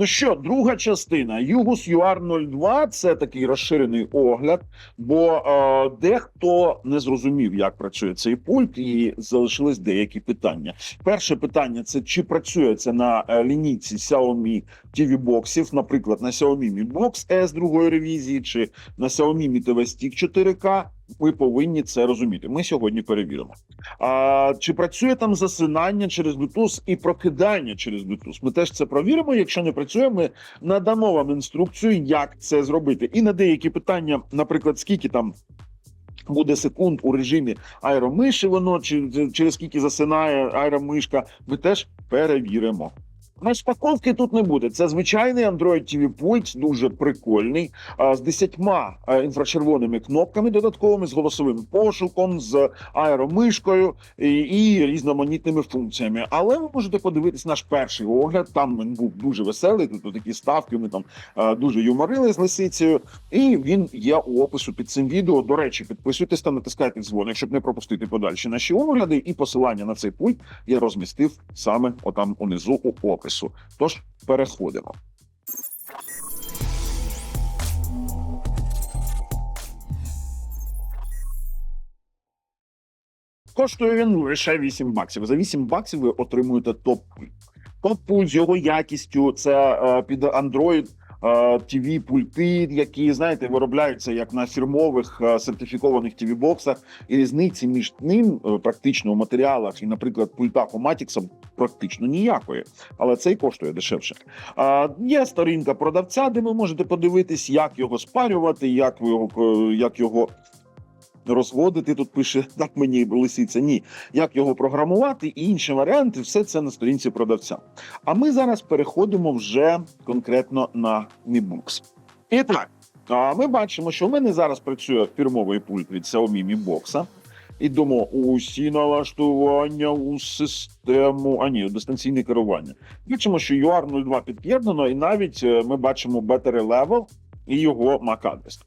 Ну що, друга частина Югус UR02 – це такий розширений огляд, бо е, дехто не зрозумів, як працює цей пульт, і залишились деякі питання. Перше питання це чи працює це на е, лінійці Xiaomi TV боксів, наприклад, на Xiaomi Mi Box S другої ревізії, чи на Xiaomi Mi TV Stick 4K. Ви повинні це розуміти. Ми сьогодні перевіримо. А чи працює там засинання через Bluetooth і прокидання через Bluetooth? Ми теж це провіримо. Якщо не працює, ми надамо вам інструкцію, як це зробити. І на деякі питання, наприклад, скільки там. Буде секунд у режимі аеромиші, воно чи через скільки засинає аеромишка, ми теж перевіримо. Розпаковки тут не буде. Це звичайний Android TV пульт, дуже прикольний, з десятьма а, інфрачервоними кнопками додатковими, з голосовим пошуком, з аеромишкою і, і різноманітними функціями. Але ви можете подивитись наш перший огляд. Там він був дуже веселий. Тут такі ставки. Ми там дуже юморили з лисицею. І він є у опису під цим відео. До речі, підписуйтесь та натискайте дзвоник, щоб не пропустити подальші наші огляди. І посилання на цей пульт я розмістив саме отам унизу у опису. Тож переходимо. Коштує він лише 8 баксів. За 8 баксів ви отримуєте топ-пуль. Топ-пуль з його якістю це е, під Android tv пульти, які знаєте, виробляються як на фірмових е, сертифікованих tv боксах і різниці між ним е, практично у матеріалах і, наприклад, пультах у Матіксом практично ніякої, але це й коштує дешевше. А, Є сторінка продавця, де ви можете подивитись, як його спарювати, як його е, як його. Розводити тут пише так мені лисиця. Ні, як його програмувати і інші варіанти, все це на сторінці продавця. А ми зараз переходимо вже конкретно на Mi І так, ми бачимо, що в мене зараз працює фірмовий пульт від Xiaomi Mi Box. Ідемо усі налаштування у систему. А ні, дистанційне керування. Бачимо, що UR02 під'єднано, і навіть е, ми бачимо Battery Level і його MAC-адрес.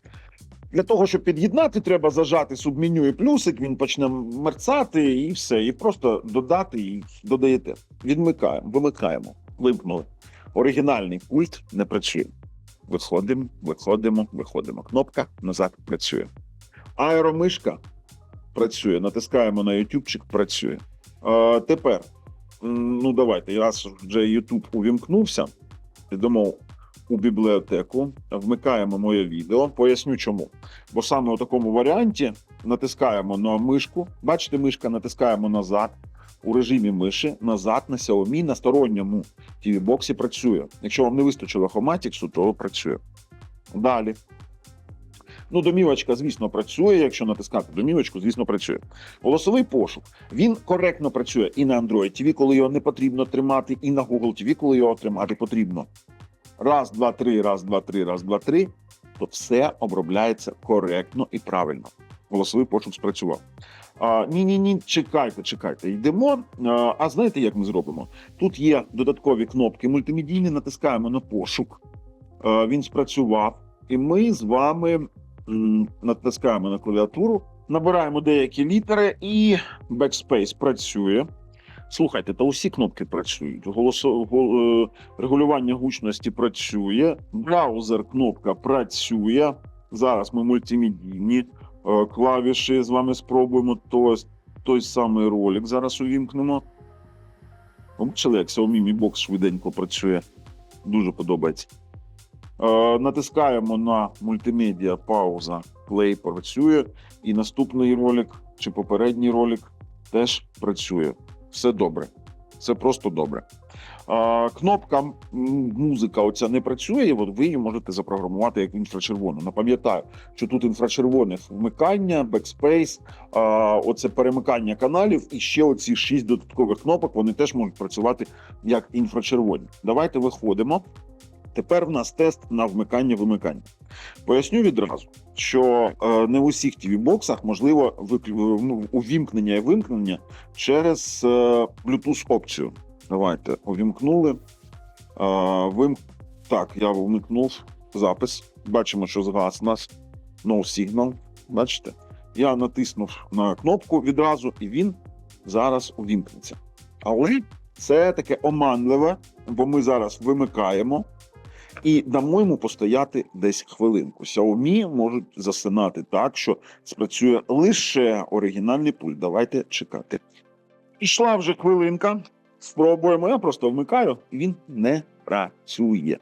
Для того, щоб під'єднати, треба зажати субменю і плюсик, він почне мерцати і все. І просто додати і додаєте. Відмикаємо, вимикаємо, вимкнули. Оригінальний пульт не працює. Виходимо, виходимо, виходимо. Кнопка назад працює. Аеромишка працює. Натискаємо на ютубчик, працює. А, тепер, ну давайте, раз вже YouTube увімкнувся, йдемо у бібліотеку, вмикаємо моє відео. Поясню чому. Бо саме у такому варіанті натискаємо на мишку. Бачите, мишка натискаємо назад. У режимі миші назад на Xiaomi на сторонньому tv боксі працює. Якщо вам не вистачило Хоматіксу, то працює. Далі. Ну, домівочка, звісно, працює. Якщо натискати домівочку, звісно, працює. Голосовий пошук. Він коректно працює і на Android TV, коли його не потрібно тримати, і на Google TV, коли його тримати потрібно раз, два, три, раз, два, три, раз, два, три, то все обробляється коректно і правильно. Голосовий пошук спрацював. Ні, ні, ні, чекайте, чекайте. Йдемо. А, а знаєте, як ми зробимо? Тут є додаткові кнопки мультимедійні, натискаємо на пошук. А, він спрацював, і ми з вами м, натискаємо на клавіатуру, набираємо деякі літери, і Backspace працює. Слухайте, та усі кнопки працюють. Голосо... гол- е, Регулювання гучності працює, браузер кнопка працює. Зараз ми мультимедійні е, клавіші з вами спробуємо. То, той самий ролик зараз увімкнемо. Бачили, як Xiaomi Mi Box швиденько працює. Дуже подобається. Е, натискаємо на мультимедіа пауза, плей працює. І наступний ролик чи попередній ролик теж працює. Все добре. Це просто добре. Кнопка музика оця не працює, от ви її можете запрограмувати як інфрачервону. Напам'ятаю, що тут інфрачервоне вмикання, бекспейс, оце перемикання каналів, і ще оці шість додаткових кнопок вони теж можуть працювати як інфрачервоні. Давайте виходимо. Тепер в нас тест на вмикання-вимикання. Поясню відразу, що е, не в усіх tv боксах можливо виклю... ну, увімкнення і вимкнення через е, Bluetooth опцію. Давайте увімкнули. Е, вим... Так, я вмикнув запис. Бачимо, що згас у нас no signal. Бачите? Я натиснув на кнопку відразу, і він зараз увімкнеться. Але Це таке оманливе, бо ми зараз вимикаємо і дамо йому постояти десь хвилинку. Xiaomi можуть засинати так, що спрацює лише оригінальний пульт. Давайте чекати. Ішла вже хвилинка. Спробуємо. Я просто вмикаю, і він не працює.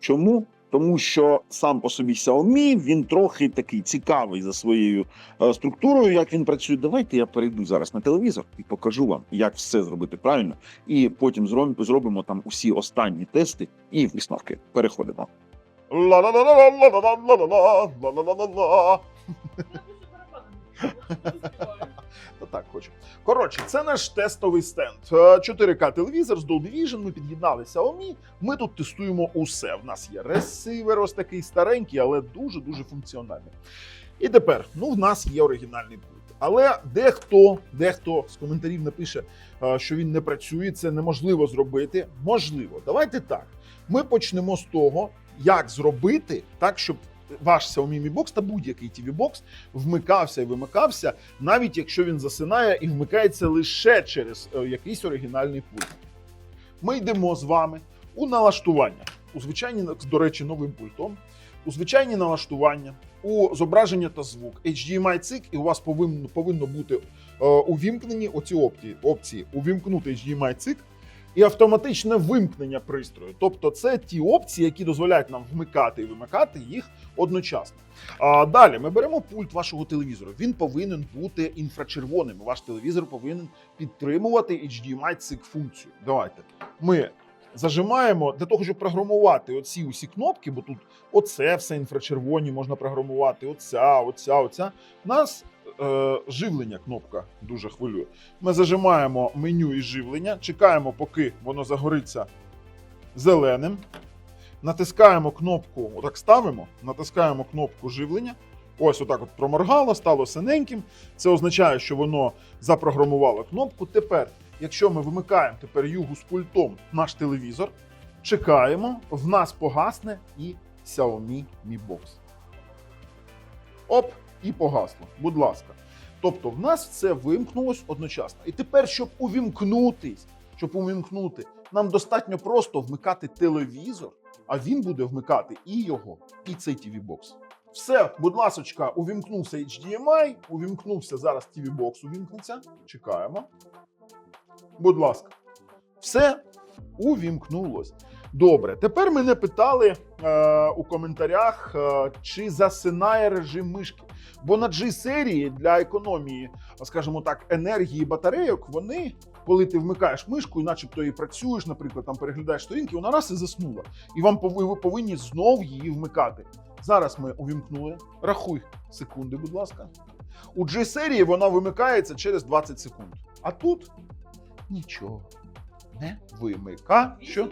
Чому? Тому що сам по собі Xiaomi, він трохи такий цікавий за своєю е, структурою, як він працює. Давайте я перейду зараз на телевізор і покажу вам, як все зробити правильно. І потім зробимо, зробимо там усі останні тести і висновки. Переходимо. Та так хочу. Коротше, це наш тестовий стенд. Е, 4К телевізор з Dolby Vision, Ми під'єднали Xiaomi, Ми тут тестуємо усе. В нас є ресивер, ось такий старенький, але дуже-дуже функціональний. І тепер, ну, в нас є оригінальний пульт. Але дехто дехто з коментарів напише, е, що він не працює, це неможливо зробити. Можливо, давайте так. Ми почнемо з того, як зробити так, щоб ваш Xiaomi Mi Box та будь-який TV Box вмикався і вимикався, навіть якщо він засинає і вмикається лише через е, якийсь оригінальний пульт. Ми йдемо з вами у налаштування. У звичайні, до речі, новим пультом. У звичайні налаштування, у зображення та звук, HDMI цик, і у вас повинно, повинно бути е, увімкнені оці опції, опції увімкнути HDMI цик і автоматичне вимкнення пристрою. Тобто, це ті опції, які дозволяють нам вмикати і вимикати їх одночасно. А далі ми беремо пульт вашого телевізору. Він повинен бути інфрачервоним. Ваш телевізор повинен підтримувати HDMI цик функцію. Давайте ми зажимаємо для того, щоб програмувати оці усі кнопки, бо тут оце все інфрачервоні можна програмувати. Оця, оця, оця. Нас е, живлення кнопка дуже хвилює. Ми зажимаємо меню і живлення, чекаємо, поки воно загориться зеленим. Натискаємо кнопку, отак ставимо, натискаємо кнопку живлення. Ось отак от проморгало, стало синеньким. Це означає, що воно запрограмувало кнопку. Тепер, якщо ми вимикаємо тепер югу з пультом наш телевізор, чекаємо, в нас погасне і Xiaomi Mi Box. Оп, і погасло. Будь ласка. Тобто, в нас все вимкнулось одночасно. І тепер, щоб увімкнутись, щоб увімкнути, нам достатньо просто вмикати телевізор, а він буде вмикати і його, і цей TV бокс. Все, будь ласочка, увімкнувся HDMI, увімкнувся зараз TV бокс, увімкнеться. Чекаємо. Будь ласка, все увімкнулось. Добре, тепер мене питали е, у коментарях, е, чи засинає режим мишки. Бо на G-серії для економії, скажімо так, енергії батарейок, вони, коли ти вмикаєш мишку, і начебто і працюєш, наприклад, там переглядаєш сторінки, вона раз і заснула. І вам ви повинні знов її вмикати. Зараз ми увімкнули. Рахуй секунди, будь ласка. У G-серії вона вимикається через 20 секунд. А тут нічого. Не вимика. Що?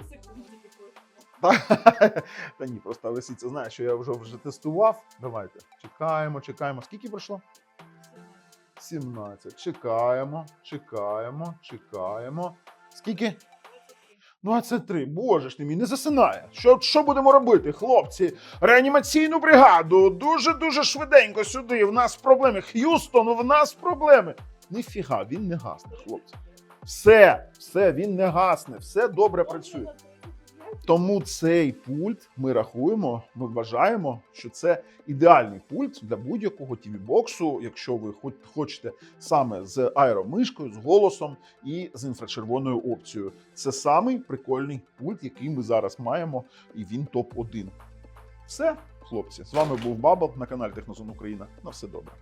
Та, ні, просто лисиця знає, що я вже вже тестував. Давайте. Чекаємо, чекаємо. Скільки пройшло? 17. Чекаємо, чекаємо, чекаємо. Скільки? 23. Боже ж ти мій, не засинає. Що, що будемо робити, хлопці? Реанімаційну бригаду. Дуже-дуже швиденько сюди. В нас проблеми. Х'юстон, в нас проблеми. Ніфіга, він не гасне, хлопці. Все, все, він не гасне, все добре працює. Тому цей пульт ми рахуємо, ми вважаємо, що це ідеальний пульт для будь-якого TV-боксу, якщо ви хочете саме з аеромишкою, з голосом і з інфрачервоною опцією. Це самий прикольний пульт, який ми зараз маємо, і він топ-1. Все, хлопці, з вами був Бабл на каналі Технозон Україна. На все добре.